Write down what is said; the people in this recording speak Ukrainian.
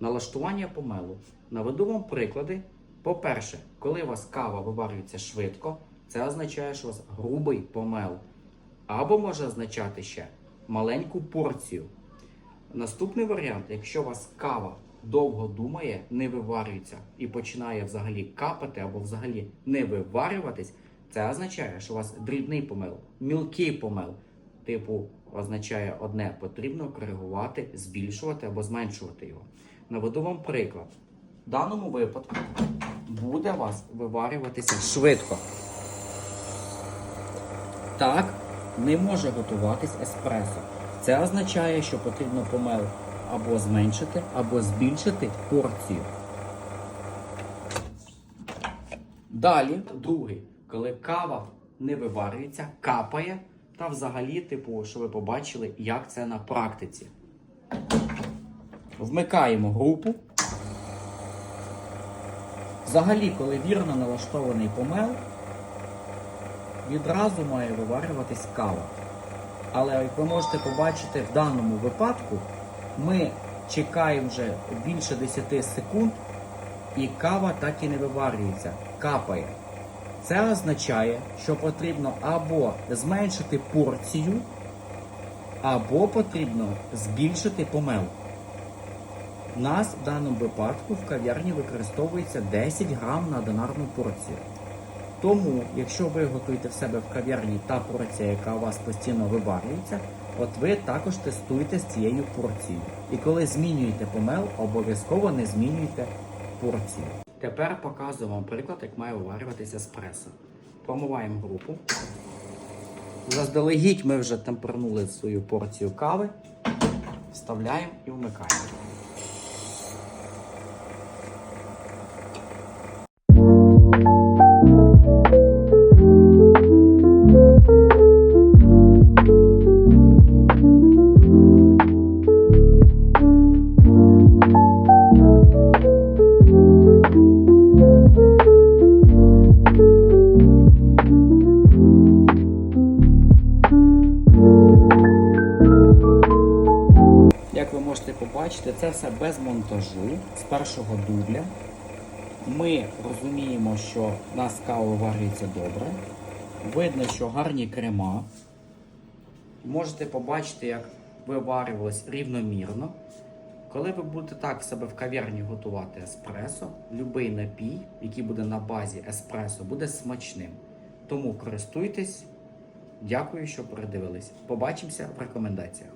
Налаштування помелу. Наведу вам приклади. По-перше, коли у вас кава виварюється швидко, це означає, що у вас грубий помел. Або може означати ще маленьку порцію. Наступний варіант, якщо у вас кава довго думає, не виварюється і починає взагалі капати або взагалі не виварюватись, це означає, що у вас дрібний помел, мілкий помел. Типу, означає одне, потрібно коригувати, збільшувати або зменшувати його. Наведу вам приклад. В даному випадку буде у вас виварюватися швидко. Так не може готуватись еспресо. Це означає, що потрібно помел або зменшити, або збільшити порцію. Далі, другий, коли кава не виварюється, капає, та взагалі, типу, що ви побачили, як це на практиці. Вмикаємо групу. Взагалі, коли вірно налаштований помел, відразу має виварюватись кава. Але як ви можете побачити в даному випадку, ми чекаємо вже більше 10 секунд, і кава так і не виварюється, капає. Це означає, що потрібно або зменшити порцію, або потрібно збільшити помел. У нас в даному випадку в кав'ярні використовується 10 грам на одинарну порцію. Тому, якщо ви готуєте в себе в кав'ярні та порція, яка у вас постійно виварюється, от ви також тестуєте з цією порцією. І коли змінюєте помел, обов'язково не змінюйте порцію. Тепер показую вам приклад, як має виварюватися еспресо. Промиваємо групу. Заздалегідь ми вже темпернули свою порцію кави, вставляємо і вмикаємо. Можете побачити, це все без монтажу з першого дубля. Ми розуміємо, що в нас кава варюється добре. Видно, що гарні крема. Можете побачити, як виварювалось рівномірно. Коли ви будете так в себе в кав'ярні готувати еспресо, будь-який напій, який буде на базі еспресо, буде смачним. Тому користуйтесь. Дякую, що передивились. Побачимося в рекомендаціях.